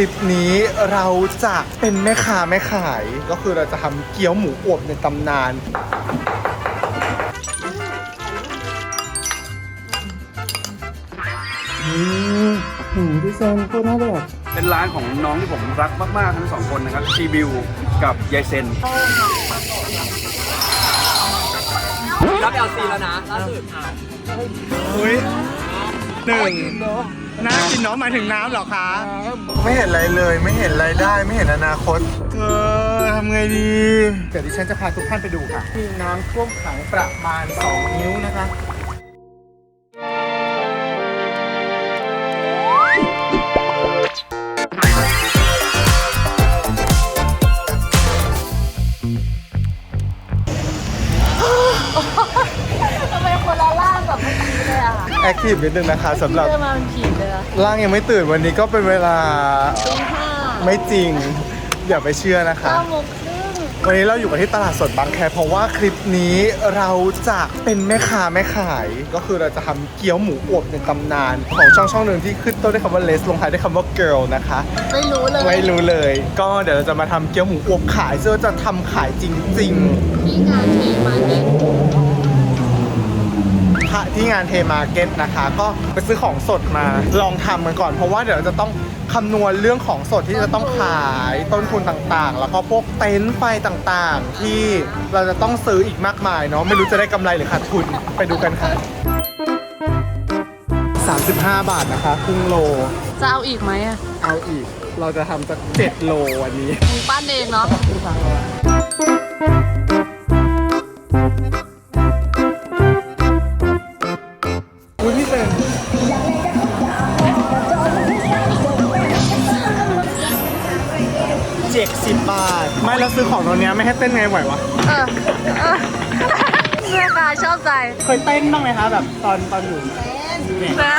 ลิปนี้เราจะเป็นแม่ค้าแม่ขาย ก็คือเราจะทำเกี๊ยวหมูอวบในตำนาน อืมหืมพี่เซนก็น่าแบบเป็นร้านของน้องที่ผมรักมาก ๆ ทั้งสองคนนะครับชีบิวกับยายเซน รับ LC แล้วนะล่าสุด เฮ้ย หนึ่งน่ากินเนาะหมายถึงน้ำเหรอคะ ไม่เห็นอะไรเลย ไม่เห็นอะไรได้ ไม่เห็นอนาคต เธอทำไงดี เดี๋ยวดิฉันจะพาทุกท่านไปดูค่ะที่น้ำท่วมขังประมาณ 2 นิ้วนะคะ แอคทีฟนิดนึงนะคะสำหรับเดินมาเป็นผีเลยอะร่างยังไม่ตื่นวันนี้ก็เป็นเวลาตีห้าไม่จริง อย่าไปเชื่อนะคะ เก้าโมงครึ่งวันนี้เราอยู่กันที่ตลาดสดบางแคเพราะว่าคลิปนี้เราจะเป็นแม่ค้าแม่ขาย ก็คือเราจะทำเกี๊ยวหมูอวบในตำนาน ของช่องช่องหนึ่งที่ขึ้นต้นด้วยคำว่าเลสลงท้ายด้วยคำว่า girl นะคะ ไม่รู้เลยไม่รู้เลย ก็เดี๋ยวเราจะมาทำเกี๊ยวหมูอวบขายซึ่งเราจะทำขายจริงที่งานทีมาร์เก็ต ๆถ้าที่งานเทมาร์เก็ตนะคะ ก็ไปซื้อของสดมาลองทำกันก่อน เพราะว่าเดี๋ยวเราจะต้องคำนวณเรื่องของสดที่จะต้องขายต้นทุนต่างๆ แล้วก็พวกเต็นท์ไฟต่างๆ ที่เราจะต้องซื้ออีกมากมายเนาะไม่รู้จะได้กำไรหรือขาดทุนไปดูกันค่ะ 35 บาทนะคะครึ่งโลจะเอาอีกไหมอะเอาอีก เราจะทำสัก7โลวันนี้ มึงปั้นเองเนาะ ของตัวเนี้ยไม่ให้เต้นไงไหววะ เออเออเสื้อตาชอบใจเคยเต้นบ้างไหมคะแบบตอนตอนอยู่นะ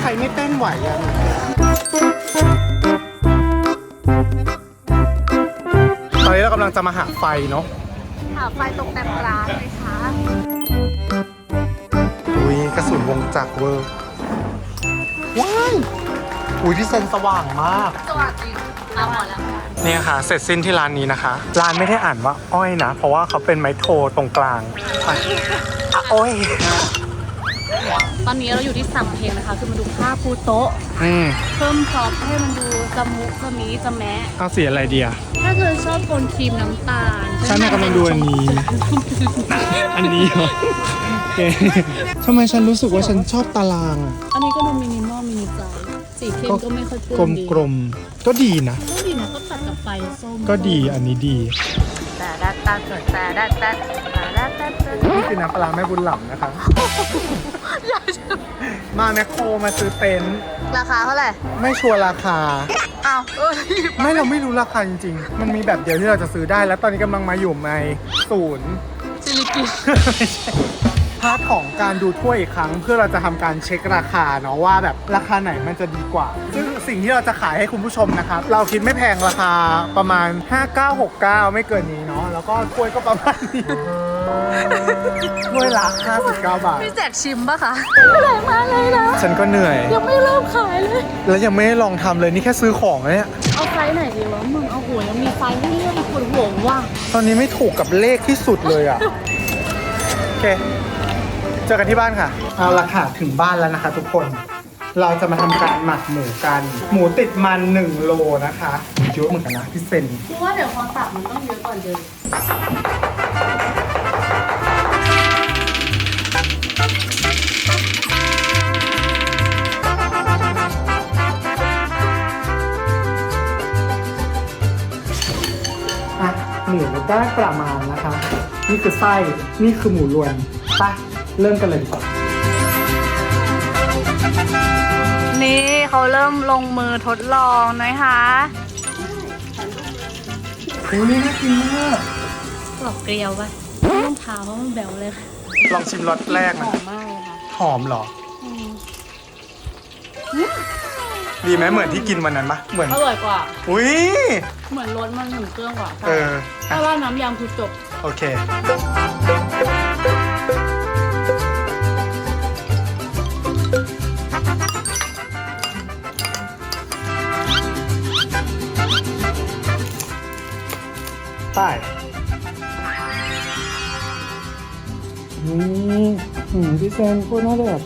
ใครไม่เต้นไหวอะตอนนี้เรากำลังจะมาหาไฟเนาะหาไฟตกแต่งร้านไหมคะอุ้ยกระสุนวงจักรเวอร์ว้าย อุ้ยพี่เซนสว่างมาก สวัสดีเอาหมดแล้วเนี่ยค่ะ เสร็จสิ้นที่ร้านนี้นะคะ ร้านไม่ได้อ่านว่าอ้อยนะ เพราะว่าเขาเป็นไม้โทตรงกลางไปอะอ้อยตอนนี้เราอยู่ที่สัมเพลงนะคะ คือมาดูผ้าปูโต๊ะ อืมเพิ่มพร็อพให้มันดูจมุกจะมีจะแมะเอาสีอะไรดีอะถ้าเธอชอบโทนครีมน้ำตาลฉันน่ะกำลังดูอันนี้ อันนี้เหรอโอเคทำไมฉันรู้สึกว่าฉันชอบตารางอะอันนี้ก็ดูมินิมอลมินิใจ สีเข้มก็ไม่ค่อยเปื้กลอนมดีกลมๆก็ดีนะ ก็ดีนะก็ตัดกับไฟส้มก็ดีอันนี้ดี แต่ดัดตัดแต่ดัดตัดแต่ดัดตัดนี่คือน้ำปลาร้าแม่บุญหล่ำนะคะมาแมคโครมาซื้อเต็นท์ราคาเท่าไหร่ ไม่ชัวร์ราคา อ้าวเอ้ยไม่เราไม่รู้ราคาจริงๆ มันมีแบบเดียวที่เราจะซื้อได้แล้วตอนนี้กำลังมาอยู่ในศูนย์ซิลิกิ พาร์ทของการดูถ้วยอีกครั้ง เพื่อเราจะทำการเช็คราคาเนาะว่าแบบราคาไหนมันจะดีกว่า ซึ่งสิ่งที่เราจะขายให้คุณผู้ชมนะครับ เราคิดไม่แพงราคาประมาณ 5969 ไม่เกินนี้เนาะแล้วก็ถ้วยก็ประมาณนี้ถ้วยละ59 บาทมีแจกชิมปะคะแรงมากเลยนะ ฉันก็เหนื่อย ยังไม่เริ่มขายเลย แล้วยังไม่ได้ลองทำเลยนี่แค่ซื้อของนะเนี่ยเอาไซส์ไหนดีวะมึงเอาหัวยังมีไซส์ให้เลือกอีกคนห่วงว่ะตอนนี้ไม่ถูกกับเลขที่สุดเลยอะโอเค เจอกันที่บ้านค่ะ เอาละค่ะถึงบ้านแล้วนะคะ ทุกคน เราจะมาทำการหมักหมูกัน หมูติดมัน1โลนะคะเยอะเหมือนกันนะพี่เซนคิดว่าเดี๋ยวพอตับมันต้องเยอะกว่าเดิมอะหมูได้ประมาณนะคะ นี่คือไส้ นี่คือหมูรวนไปะ เริ่มกันเลยดีกว่านี่เขาเริ่มลงมือทดลองนะคะโอ้ยน่ากินมากกรอบเกลียวปะไม่ต้องเท้าเพราะมันแบวเลยค่ะลองชิมรสแรกหนะอมมากเลยค่ะหอมเหรอ อืมดีไหมเหมือนที่กินวันนั้นปะเหมือน อร่อยกว่า อุ้ย เหมือนรสมันถึงเครื่องกว่าเออแต่ว่าน้ำยำคือจบ โอเค ไปอืมอืมพี่เซนพูดน่าเดือด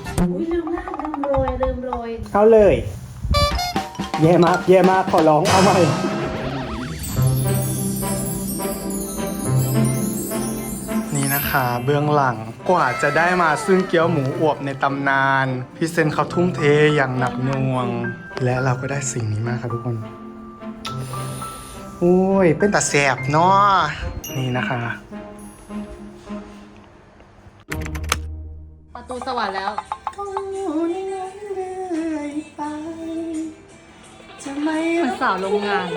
ลืมหน้าลืมโรยลืมโรยเอาเลย แย่มาก แย่มาก ขอร้อง เอาใหม่นี่นะคะ เบื้องหลังกว่าจะได้มาซึ่งเกี๊ยวหมูอวบในตำนาน พี่เซนเขาทุ่มเทอย่างหนักหน่วง และเราก็ได้สิ่งนี้มาครับทุกคน โอ้ย เป็นตาแสบเนาะนี่นะคะ ประตูสวรรค์แล้ว เหมือนสาวโรงงาน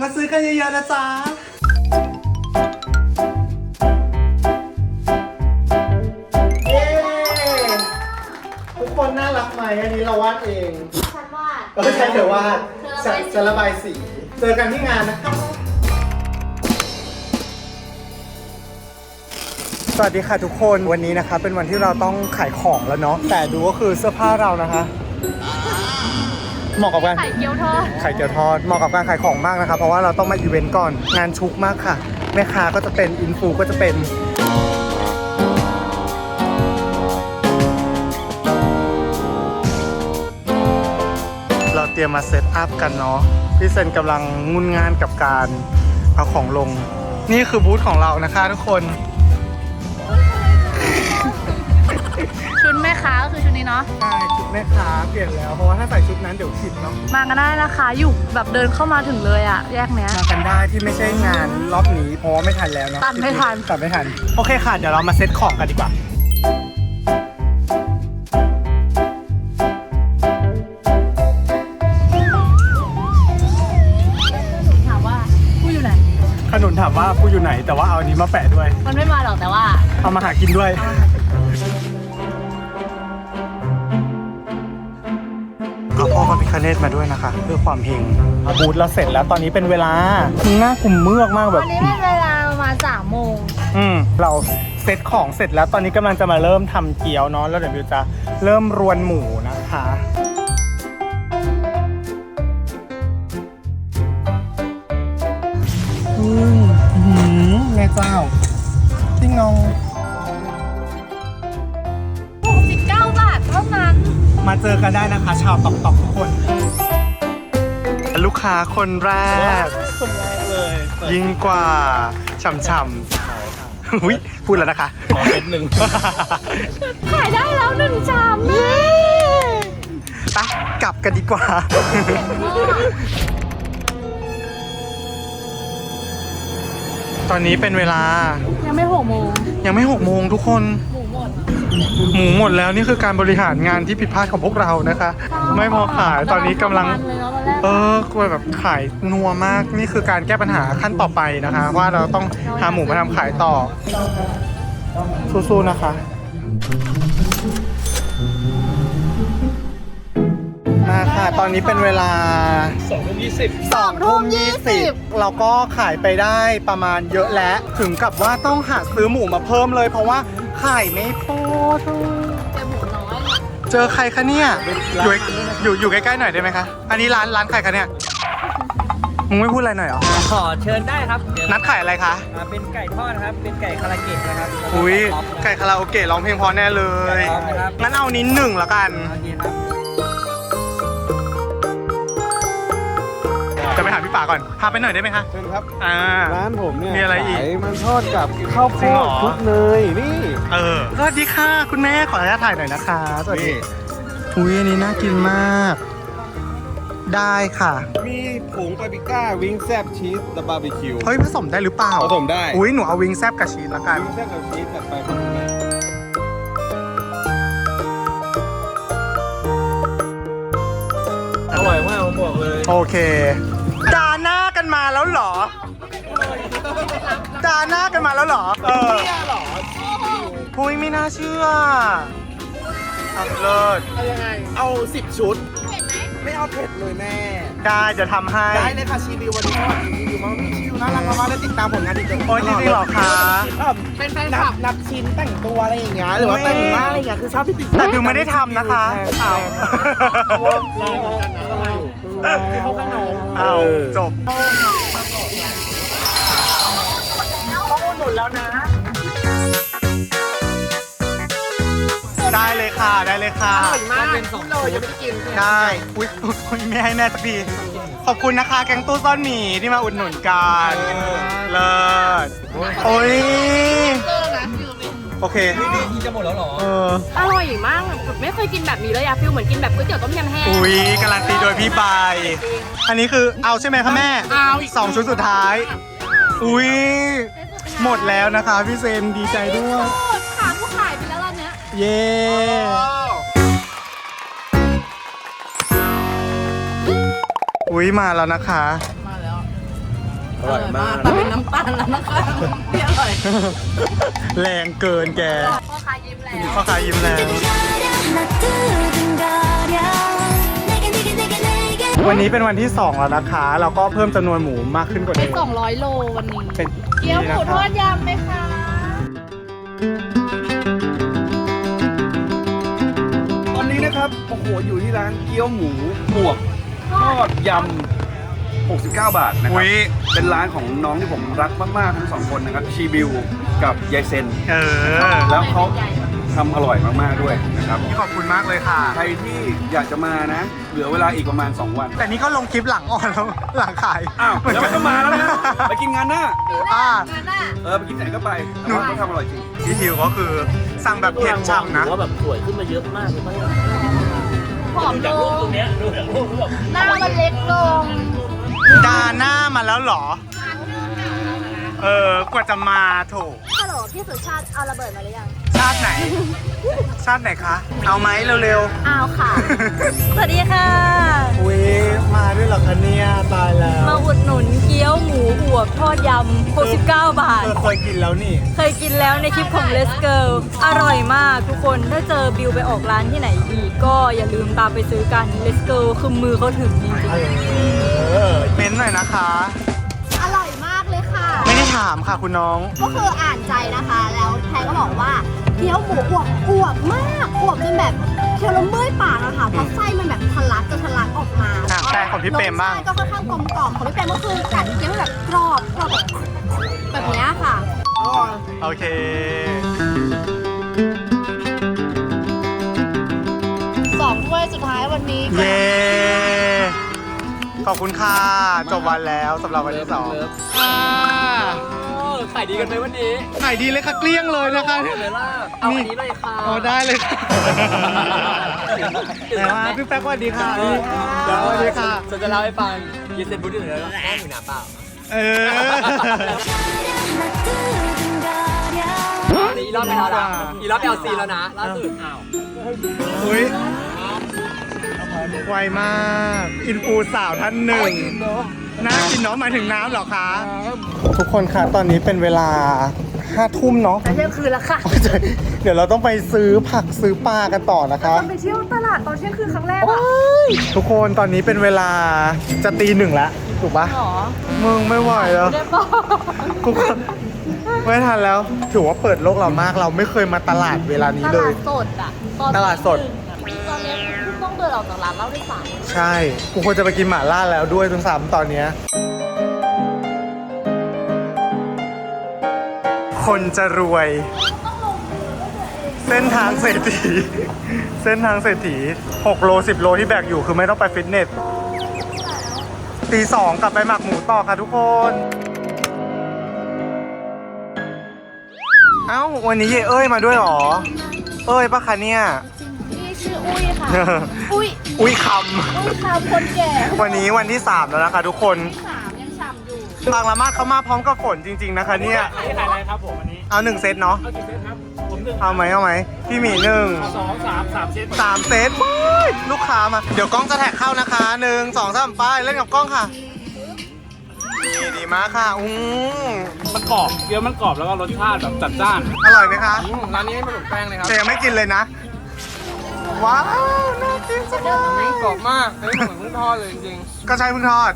มาซื้อกันเยอะๆนะจ๊ะ เย้ ทุกคนน่ารักไหมอันนี้เราวาดเองฉันว่า เออใช่เดี๋ยววาดเธอระบายสีจะระบายสี เจอกันที่งานนะครับ สวัสดีค่ะทุกคนวันนี้นะคะ เป็นวันที่เราต้องขายของแล้วเนาะแต่ดูก็คือเสื้อผ้าเรานะคะ เหมาะกับการ ไข่เกี๊ยวทอดไข่เจียวทอดเหมาะกับการขายของมากนะครับเพราะว่าเราต้องมาอีเวนต์ก่อนงานชุกมากค่ะ แม่ค้าก็จะเป็นอินฟูก็จะเป็น เราเตรียมมาเซตอัพกันเนาะพี่เซนกำลังงุนงานกับการเอาของลง นี่คือบูธของเรานะคะทุกคนชุดแม่ค้าก็คือชุดนี้เนาะใช่ชุดแม่ค้าเปลี่ยนแล้วเพราะว่าถ้าใส่ชุดนั้นเดี๋ยวผิดเนาะมากันได้นะคะอยู่แบบเดินเข้ามาถึงเลยอะแยกเนี้ยมากันได้ที่ไม่ใช่งานรอบนี้เพราะว่าไม่ทันแล้วเนาะตัดไม่ทันตัดไม่ทันโอเคค่ะเดี๋ยวเรามาเซ็ตของกันดีกว่า อยู่ไหน แต่ว่าเอาอันนี้มาแปะด้วย มันไม่มาหรอกแต่ว่าเอามาหากินด้วย เอาพ่อพระพิคเนตมาด้วยนะคะ เพื่อความเฮงเอาบูธเราเสร็จแล้วตอนนี้เป็นเวลาหน้ากลุ่มเมือกมากแบวับนนี้เป็นเวลาประมาณสามโมงอืมเราเซตของเสร็จแล้วตอนนี้กำลังจะมาเริ่มทำเกี๊ยวเนาะแล้วเดี๋ยวบิวจะเริ่มรวนหมูนะคะ แม่เจ้าจิ้งนอง69 บาทเท่านั้น มาเจอกันได้นะคะ ชาวตอกตอกทุกคน ลูกค้าคนแรก คนแรกเลยยิ่งกว่าช่ำๆอุ้ยพูดแล้วนะคะ ขอเป็นหนึ่งขายได้แล้วหนึ่งชามแม่ ไปกลับกันดีกว่า ตอนนี้เป็นเวลายังไม่หกโมงยังไม่หกโมงทุกคน หมูหมดหมูหมดแล้วนี่คือการบริหารงานที่ผิดพลาดของพวกเรานะคะ ไม่พอขายตอนนี้กำลังเลยเนาะตอนแรกเออกลัวแบบขายนัวมากนี่คือการแก้ปัญหาขั้นต่อไปนะคะ ว่าเราต้องหาหมูมาทำขายต่อสู้ๆนะคะ มาค่ะ ตอนนี้เป็นเวลาสองทุ่มยี่สิบสองทุ่มยี่สิบเราก็ขายไปได้ประมาณเยอะแล้ว ถึงกับว่าต้องหาซื้อหมูมาเพิ่มเลย เพราะว่าขายไม่พอเธอแต่หมูน้อยอะเจอใครคะเนี่ย อยู่อยู่อยู่ใกล้ๆหน่อยได้ไหมคะ อันนี้ร้านร้านใครคะเนี่ย มึงไม่พูดอะไรหน่อยเหรอ ขอเชิญได้ครับเดี๋ยวนัดขายอะไรคะอ่าเป็นไก่ทอดนะครับ เป็นไก่คาราเกะนะครับ อุ้ยท็อปนะไก่คาราโอเกะร้องเพลงเพอแน่เลยพร้อมนะครับงั้นเอานี้หนึ่งละกันโอเคครับ จะไปหาพี่ป่าก่อน พาไปหน่อยได้ไหมคะ เชิญครับ อ่า ร้านผมเนี่ยมีอะไรอีก ขายมันทอดกับข้าวโพจริงเหรดอ คลุกเนยนี่เออ สวัสดีค่ะ คุณแม่ขออนุญาตถ่ายหน่อยนะคะ สวัสดีนี่อุ้ยอันนี้น่ากินมาก ได้ค่ะ มีผงปาปริก้าวิงแซบชีสและบาร์บีคิวเฮ้ยผสมได้หรือเปล่า ผสมได้อุ้ยหนูเอาวิงแซบกับชีสละกัน วิงแซบกับชีสจัดไปผสมได้อร่อยมากผมบอกเลย โอเค แล้วเหรอด่าหน้ากันมาแล้วเหรอ เออพุ้ยไม่น่าเชื่อทำเลิศเอายังไง เอา 10 ชุด ไม่เอาเผ็ดเลยแม่ ได้จะทำให้ ได้เลยค่ะชีวิววันนี้สวัสดีชีวิวมากชีวิวน่ารักมากๆและติดตามผลงานดีจังโอ้ยจริงๆเหรอคะเป็นแฟนคลับนับชิ้นแต่งตัวอะไรอย่างเงี้ยหรือว่าแต่งหน้าอะไรอย่างเงี้ยคือชอบที่ติดแต่บิวไม่ได้ทำนะคะอ้าวที่เขาขนมอ้า วจบได้เลยค่ะ ได้เลยค่ะ อร่อยมากเป็นสองเลยยังไม่ได้กินได้ อุ้ยอุ๊ยไม่ให้แม่สักที ขอบคุณนะคะ แกงตู้ซ่อนหมีที่มาอุดหนุนกันเลิศโอ้ยโอเค นี่จะหมดแล้วเหรอ เออ อร่อยมากแบบไม่เคยกินแบบนี้เลยอะฟิลเหมือนกินแบบก๋วยเตี๋ยวต้มยำแห้งอุ้ยการันตีโดยพี่บายอันนี้คือเอาใช่ไหมคะแม่ เอาอีกสองชุดสุดท้าย อุ้ย หมดแล้วนะคะพี่เซนดีใจด้วยขาผู้ขายไปแล้วตอนเนี้ยเย้อุ้ยมาแล้วนะคะอร่อยมากแต่เป็นน้ำตาลแล้วนะคะไม่อร่อยแรงเกินแกพ่อค้ายิ้มแล้วพ่อค้ายิ้มแล้ว วันนี้เป็นวันที่ 2 แล้วนะคะ เราก็เพิ่มจำนวนหมูมากขึ้นกว่าเป็เดินม 200 โลวันนี้ เป็นเกี๊ยวหมูนี่นะทคะอดยำไหมคะ ตอนนี้นะครับ โอ้โห อยู่ที่ร้านเกี๊ยวหมูบวกทอดยำ 69 บาทนะครัอุ้บย เป็นร้านของน้องที่ผมรักมาก ๆ ทั้งสองคนนะครับ ชีบิวกับยายเซน เออ แล้วเขา ทำอร่อยมากๆด้วยนะครับขอบคุณมากเลยค่ะ ใครที่อยากจะมานะ เหลือเวลาอีกประมาณ 2 วัน แต่นี่ก็ลงคลิปหลังอ่อนแล้วหลังขายอ้าวแล้วมันก็มาแล้วนะไปกินงานหน้าอ่าเออไปกินไหนก็ไปแต่ว่าเขาทำอร่อยจริง พี่ทิวก็คือสั่งแบบเผ็ดฉ่ำนะ ว่าแบบสวยขึ้นมาเยอะมากเลยป่ะผอมลจากรูปงตรงเนี้ยดูจากรูปแล้วแบบหน้ามันเล็กลงดาหน้ามาแล้วเหรอ เออกว่าจะมาโถฮัลโหลพี่สุชาติเอาระเบิดมาหรือยังชาติไหน ชาติไหนคะ เอาไหมเร็วเอาค่ะ สวัสดีค่ะ ๆอุ้ยมาด้วยเหรอคะเนี่ยตายแล้วมาอุดหนุนเกี๊ยวหมูบวกทอดยำ 69 บาท เออเคยกินแล้วนี่ เคยกินแล้วในคลิปของ Let's Girl อร่อยมากทุกคน ถ้าเจอบิวไปออกร้านที่ไหนอีก ก็อย่าลืมตามไปซื้อกัน Let's Girl คือมือเขาถึงจริงเออ เม้นหน่อยนะคะ ถามค่ะคุณน้อง ก็คืออ่านใจนะคะ แล้วแทนก็บอกว่าเกี๊ยวหมูอวบอวบมากอวบจนแบบเคี้ยวแล้วเมื่อยปากอะค่ะเพราะไส้มันแบบทะลักจะทะลักออกมาอะแต่ของพี่เปรมบ้าง รสชติก็ค่อนข้างกลมกล่อมของพี่เปรมก็คือกัดเคี้ยวแบบกรอบกรอบแบบแบบเนี้ยค่ะโอเค สองถ้วยสุดท้ายวันนี้เย้ ขอบคุณค่ะ จบวันแล้วสำหรับวันที่สองอ่าขายดีกันไหมวันนี้ขายดีเลยค่ะเกลี้ยงเลยนะคะเลยล่ะเอาอันนี้เลยค่ะเอาได้เลยค่ะแต่ว่าพี่แป๊กสวัสดีค่ะสวัสดีค่ะฉันจะเล่าให้ฟังยีเซนบูดอยู่แล้วแม่หนูหนาเปล่าเอออีรอบไปแล้วนะอีรอบไปเอาซีแล้วนะล่าสุดอ้าวอุ้ย ไวมาก อินฟูสาวท่านหนึ่งน่ากินเนาะหมายถึงน้ำเหรอคะ ทุกคนคะตอนนี้เป็นเวลาห้าทุ่มเนาะๆเที่ยงคืนแล้วค่ะ เดี๋ยวเราต้องไปซื้อผักซื้อปลากันต่อนะคะไปเที่ยวตลาดตอนเที่ยงคืนครั้งแรกอะทุกคนตอนนี้เป็นเวลาจะตีหนึ่งแล้วถูกปะหรอมึงไม่ไหวแล้วได้ป่ะทุกคนไม่ทันแล้ว ถือว่าเปิดโลกเรามากเราไม่เคยมาตลาดเวลานี้ตเลลายดสดอะตอนตลาดสดตอนนี้ต้ องเดินออกจากร้านเหล้าด้วยซ้ใช่ กูควรจะไปกินหม่าล่าแล้วด้วยทั้งสามตอนเนี้ยคนจะรวย เส้นทางเศรษฐี เส้นทางเศรษฐี 6 โล 10 โลที่แบกอยู่คือไม่ต้องไปฟิตเนสตีสองกลับไปหมักหมูต่อค่ะทุกคน เอ้า วันนี้เยเอ้ยมาด้วยเหรอ เอ้ยปะคะเนี่ย ออุ้ยค่ะ อุ้ย อุ้ยคอุ้ยค่ะคนแก่ำ วันนี้วันที่ 3 แล้วนะคะทุกคนสามยังฉ่ำอยู่บางละมาดเขามาพร้อมกับฝนจริง ๆ นะคะเนี่ยอันนี้ขายอะไรครับผมอันนี้ เอาหนึ่งเซตเนาะ เอากี่เซตครับ ผมหนึ่งเอาไหมเอาไหมพี่หมีหนึ่งสองสามสามเซตสามเซตว้ายลูกค้ามา เดี๋ยวกล้องจะแท็กเข้านะคะหนึ่งสองสามไปเล่นกับกล้องค่ะดีดีมากค่ะอู้มันกรอบเกี๊ยวมันกรอบแล้วก็รสชาติแบบจัดจ้านอร่อยไหมคะร้านนี้ไม่ผสมแป้งเลยครับ แต่ยังไม่กินเลยนะ ว้าว น่ากินจังเลยกรอบมากอันนี้เหมือนเพิ่งทอดเลยจริงก็ใช่เพิ่งทอด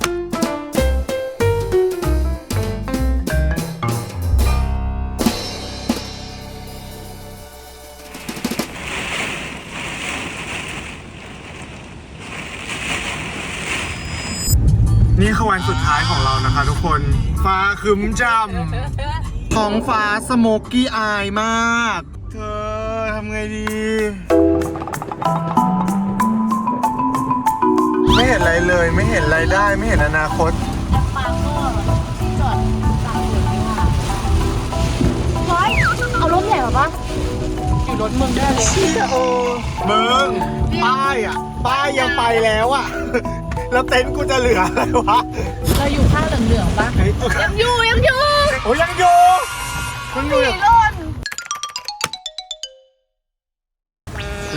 นี่คือวันสุดท้ายของเรานะคะทุกคน ฟ้าครึ้มจำท้องฟ้าสโมกกี้อายมาก เธอทำไงดี ไม่เห็นอะไรเลย ไม่เห็นอะไรได้ ไม่เห็นอนาคตเอารถใหญ่มาปะอยู่รถมึงได้เลยเชี่ยโอมึงป้ายอะ ป้ายยังไปแล้วอะ แล้วเต็นท์กูจะเหลืออะไรวะเราอยู่ข้างเหลืองๆปะเฮ้ยยังอยู่ยังอยู่โอ้ยยังอยู่ยังอยู่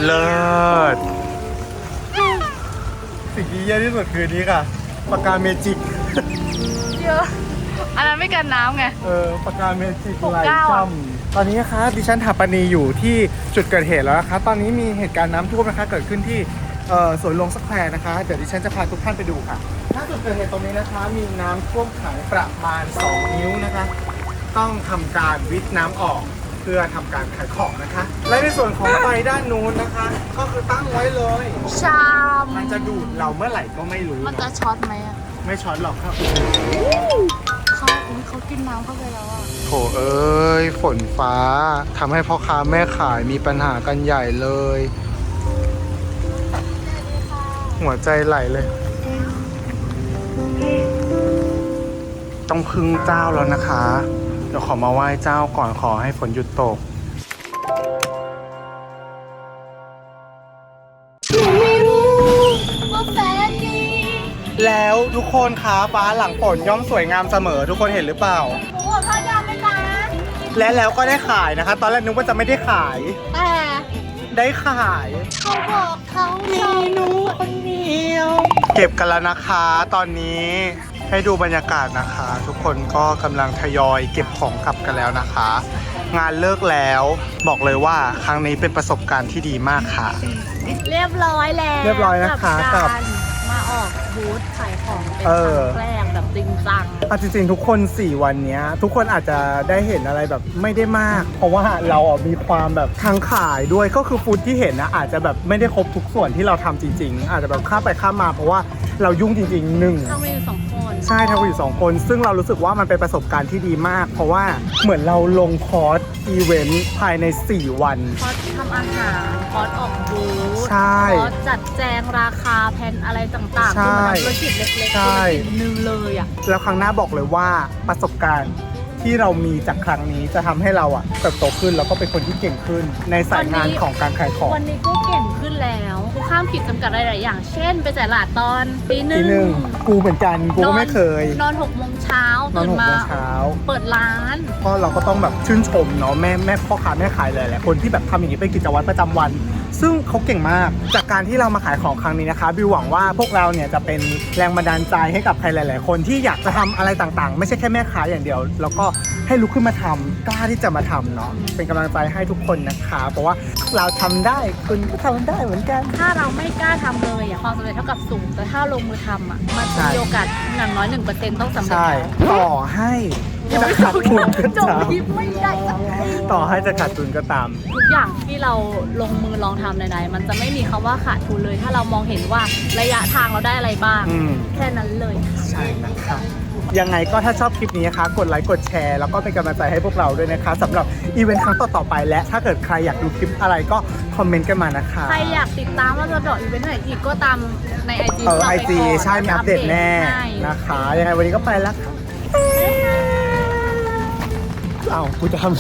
เลิศสิ่งที่แย่ที่สุดคือนี้ค่ะปากกาเมจิก เยอะ อันนั้นไม่กันน้ำไง เออปากกาเมจิกหกลายเก้าจอะำตอนนี้นะคะดิฉันถาปนีอยู่ที่จุดเกิดเหตุแล้วนะคะ ตอนนี้มีเหตุการณ์น้ำท่วมนะคะ เกิดขึ้นที่เอ่อสวนหลวงสแควร์นะคะ เดี๋ยวดิฉันจะพาทุกท่านไปดูค่ะถ้าจุดเกิดเหตุตรงนี้นะคะ มีน้ำท่วมขังประมาณ 2 นิ้วนะคะ ต้องทำการวิทน้ำออกเพื่อทำการขายของนะคะ และในส่วนของไฟด้านนู้นนะคะ ก็คือตั้งไว้เลย ชาม มันจะดูดเราเมื่อไหร่ก็ไม่รู้มันจะช็อตไหมอะไม่ช็อตหรอกครับเขาเขากินน้ำเข้าไปแล้วอะ โถเอ้ย ฝนฟ้าทำให้พ่อค้าแม่ขายมีปัญหากันใหญ่เลย หัวใจไหลเลย ต้องพึ่งเจ้าแล้วนะคะ เดี๋ยวขอมาไหว้เจ้าก่อนขอให้ฝนหยุดตกไม่รู้ว่าแฟนดีแล้วทุกคนคะฟ้าหลังฝนย่อมสวยงามเสมอ ทุกคนเห็นหรือเปล่าหมูกับข้าวยำไหมจ๊ะและแล้วก็ได้ขายนะคะ ตอนแรกนึกว่าจะไม่ได้ขาย แต่ได้ขาย เขาบอกเขาชอบหนูคนเดียว เก็บกันแล้วนะคะตอนนี้ ให้ดูบรรยากาศนะคะ ทุกคนก็กำลังทยอยเก็บของกลับกันแล้วนะคะ งานเลิกแล้วบอกเลยว่าครั้งนี้เป็นประสบการณ์ที่ดีมากค่ะ เรียบร้อยแล้วเรียบร้อยนะคะกับ การมาออกบูธขายของเป็นเอคอรั้งแรกแบบจริงจังเอาจริงๆทุกคน 4 วันเนี้ย ทุกคนอาจจะได้เห็นอะไรแบบไม่ได้มาก เพราะว่าเราอะมีความแบบทางขายด้วยก็คือฟู้ดที่เห็นนะอาจจะแบบไม่ได้ครบทุกส่วนที่เราทำจริง ๆ อาจจะแบบข้ามไปข้ามมาเพราะว่า เรายุ่งจริงๆหนึ่ง ทำไปอยู่สองคนใช่ทำกันอยู่สองคน ซึ่งเรารู้สึกว่ามันเป็นประสบการณ์ที่ดีมาก เพราะว่าเหมือนเราลงคอร์สอีเวนต์ภายใน 4 วัน คอร์สทำอาหารคอร์สออกบูธใช่ คอร์สจัดแจงราคาแผนอะไรต่างๆใช่คือมันธุรกิจเล็กๆใช่ ธุรกิจหนึ่งเลยอะ แล้วครั้งหน้าบอกเลยว่าประสบการณ์ ที่เรามีจากครั้งนี้จะทำให้เราอะเติบโตขึ้นแล้วก็เป็นคนที่เก่งขึ้น ในสายงานวันนี้ของการขายของ วันนี้ก็เก่งขึ้นแล้วกูข้ามขีดจำกัดหลายๆอย่าง เช่น ไปจ่ายตลาดตอนตีหนึ่ทีงหนึ่งกูเหมือนกันกูก็ไม่เคย นอนหกโมงเช้านอนตื่นหกมา โมงเช้า เปิดร้านเพราะเราก็ต้องแบบชื่นชมเนาะแม่แม่พ่อค้าแม่ขายหลายๆคนที่แบบทำอย่างนี้เป็นกิจวัตรประจำวัน ซึ่งเขาเก่งมาก จากการที่เรามาขายของครั้งนี้นะคะบิวหวังว่าพวกเราเนี่ยจะเป็นแรงบันดาลใจให้กับใครหลาย ๆ คนที่อยากจะทำอะไรต่าง ๆ ไม่ใช่แค่แม่ค้าอย่างเดียว แล้วก็ให้ลุกขึ้นมาทำกล้าที่จะมาทำเนาะเป็นกำลังใจให้ทุกคนนะคะ เพราะว่าเราทำได้คุณก็ทำได้เหมือนกัน ถ้าเราไม่กล้าทำเลยอะความสำเร็จเท่ากับศูนย์แต่ถ้าลงมือทำอะมันใช่จะมีโอกาสอย่างน้อยหนึ่งเปอร์เซ็นต์ต้องสำเร็จใช่แล้ว ต่อให้ จะขาดทุนก็จบตามคลิปไม่ได้สักทีต่อให้จะขาดทุนก็ตาม ทุกอย่างที่เราลงมือลองทำไหนๆมันจะไม่มีคำว่าขาดทุนเลย ถ้าเรามองเห็นว่าระยะทางเราได้อะไรบ้าง อืม แค่นั้นเลยใช่นะคะยังไงก็ถ้าชอบคลิปนี้นะคะ กดไลค์กดแชร์ แล้วก็เป็นกำลังใจให้พวกเราด้วยนะคะสำหรับอีเวนต์ครั้งต่อๆไปและ ถ้าเกิดใครอยากดูคลิปอะไรก็คอมเมนต์กันมานะคะใครอยากติดตามว่าจะดอกอีเวนต์ไหนอีกก็ตามในไอจีเออไอจีใช่มีอัปเดตแน่ให้นะคะ ยังไงวันนี้ก็ไปแล้วค่ะ อ้าวกูจะทำ